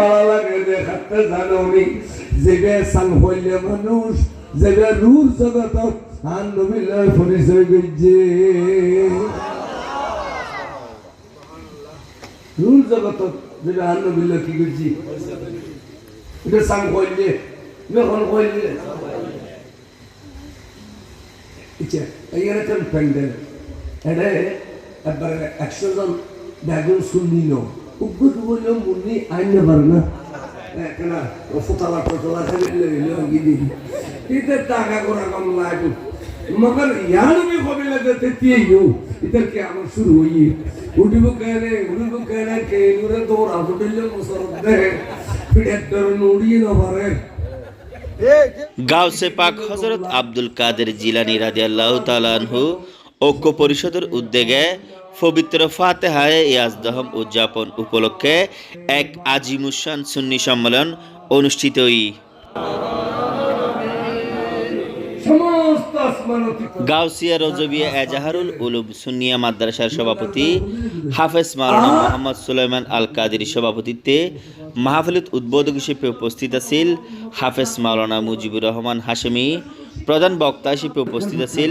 ভালো লাগে দেখাতে জানি যেবে সাং হইলে মানুষ, যেবে রুর জগত আর নবিল্লার পরিচয় গইছে রুর জগত যেবে আর নবিল্লা কি গইছি এটা সাং হইলে। যখন হইলে ইচ্ছা, এইখানে তো প্যান্ডেল? এটা একবার একশো জন বেগুন শুনলি ইউ ইতার কি আমার শুরু হই উঠিব কেনে উঠিব কেনে কে নুরে তোর আফুটিলে মুসরত দে পিড়ের দর নুড়িয়ে না পারে গাউসে পাক হজরত আব্দুল কাদের জিলানি রাদিয়াল্লাহু তাআলা আনহু ঐক্য পরিষদের উদ্যোগে পবিত্র ফাতেহায় ইয়াজদহম উদযাপন উপলক্ষে এক আজিমুসান সুন্নি সম্মেলন অনুষ্ঠিত গাউসিয়া রজবিয়া এজাহারুল উলুম সুন্নিয়া মাদ্রাসার সভাপতি হাফেজ মাওলানা মোহাম্মদ সুলাইমান আল কাদের সভাপতিত্বে মাহফিলত উদ্বোধক হিসেবে উপস্থিত আছিল হাফেজ মাওলানা মুজিবুর রহমান হাশেমি প্রধান বক্তা হিসেবে উপস্থিত আছিল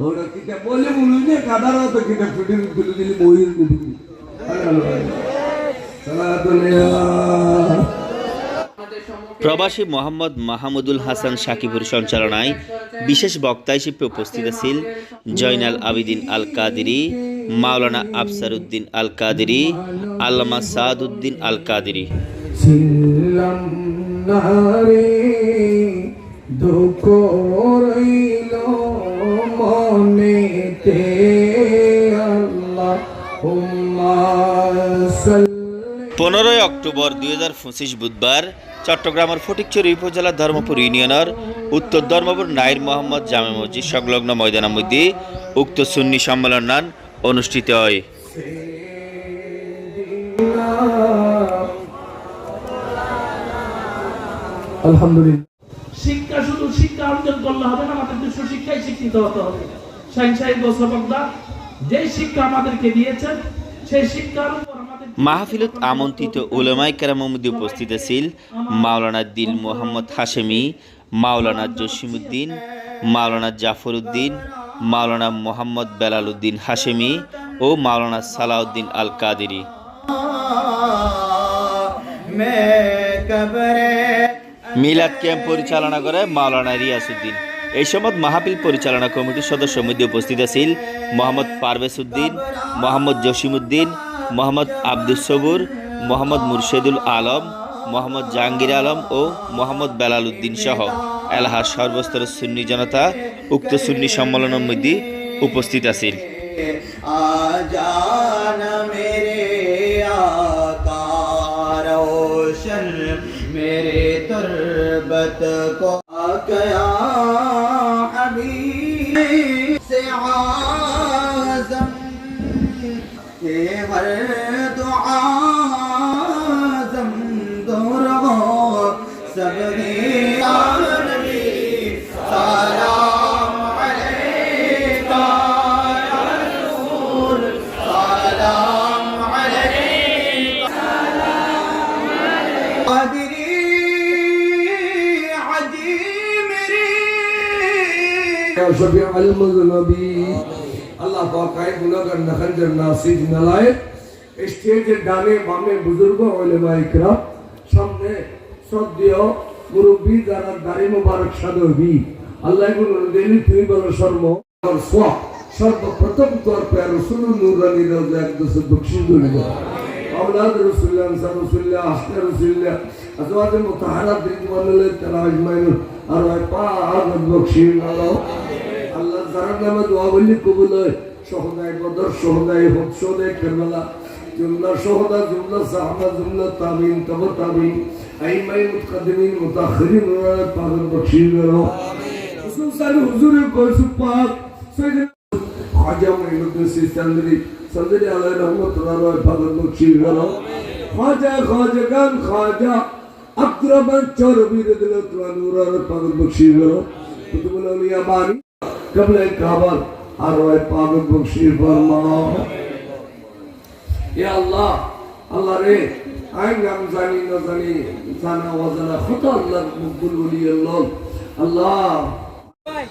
বলে তুলে দিলে প্রবাসী মোহাম্মদ মাহমুদুল হাসান সাকিবুর সঞ্চালনায় বিশেষ বক্তা হিসেবে উপস্থিত আছেন Joynal Abidin Al Kadiri Maulana Afsar Uddin Al Kadiri Allama Saad Uddin Al Kadiri দুঃখ রইল মনেতে আল্লাহ পনেরোই অক্টোবর দুই হাজার পঁচিশ বুধবার চট্টগ্রামের ফটিকচুরি উপজেলার ধর্মপুর ইউনিয়নের উত্তর ধর্মপুর নাইর মোহাম্মদ জামে মসজিদ সংলগ্ন ময়দানের মধ্যে উক্ত সুন্নি সম্মেলন অনুষ্ঠিত হয়। আলহামদুলিল্লাহ। শিক্ষা শুধু শিক্ষা অর্জন করলে হবে না আমাদের দুশো শিক্ষায় শিক্ষিত হতে হবে। সাইন সাহেব যে শিক্ষা আমাদেরকে দিয়েছেন সেই শিক্ষার উপর মাহফিলত আমন্ত্রিত মধ্যে উপস্থিত আছিল মাওলানা দিল মোহাম্মদ হাশেমি মাওলানা জসিমউদ্দিন মাওলানা জাফর উদ্দিন মাওলানা মোহাম্মদ বেলাল উদ্দিন হাশেমি ও মাওলানা সালাউদ্দিন আল কাদেরি মিলাদ ক্যাম্প পরিচালনা করে মাওলানা রিয়াসুদ্দিন এই সময় মাহাপিল পরিচালনা কমিটির সদস্য মধ্যে উপস্থিত আছেন মোহাম্মদ পারভেজ উদ্দিন, মোহাম্মদ জসিমউদ্দিন মোহাম্মদ আব্দুল সবুর, মোহাম্মদ মুর্শেদুল আলম, মোহাম্মদ জাহাঙ্গীর আলম ও মোহাম্মদ বেলাল উদ্দিন সহ এলাহার সর্বস্তর সুন্নি জনতা, উক্ত সুন্নি সম্মেলনের মধ্যে উপস্থিত আছেন আজানামে میرے تربت کو آکیا حبیب سے آزم کے ہر عديمري شفيع المذنبين আল্লাহ পাকায় গুনাহগার নাখানজার নাসির নালায়েক স্টেজের ডানে বামে বুজুর্গ ওলেমা ইকরাম সামনে শ্রদ্ধেয় মুরব্বী যারা দাড়ি মোবারক সাদবি আল্লাহ গুণ দিলি তুমি বলো সর্ব আর সোয়া সর্বপ্রথম তোর পেয়ার রসুল নুরানি রোজা একদশ বকশিস করে দাও أولاد رسول الله أنصار رسول الله أحسن رسول الله أزواج المطهرات رضوان الله تعالى أجمعين أرواح পাক বকশিস আল্লাহ আল্লাহ যারা নামে দোয়া বললি কবুল হয় সহদায় বদর সহদায় হোক সহদায় কেরবালা جملة شهداء جملة صحابة جملة تابعين تبع تابعين أئمة متقدمين متأخرين ولا পাগল বখশিশ করো خصوصا حضور কোর্স পাক সৈয়দ খাজা মঈনুদ্দিন সিস্তানদরি সদরি আলাইহি রহমাতুল্লাহ পাগল বখশিশ করো খাজা খাজাগান খাজা আব্দুর রহমান চৌরবি রদিল্লাহ নুরার পাগল বক্সির হল কুতুবুল আউলিয়া বানি কবলে কাবার আর ওই পাগল বক্সির বর্মা এ আল্লাহ আল্লাহ রে, আইন নাম জানি, না জানি, জানা অজানা হত আল্লাহ মকবুল বলি আল্লাহ আল্লাহ। আর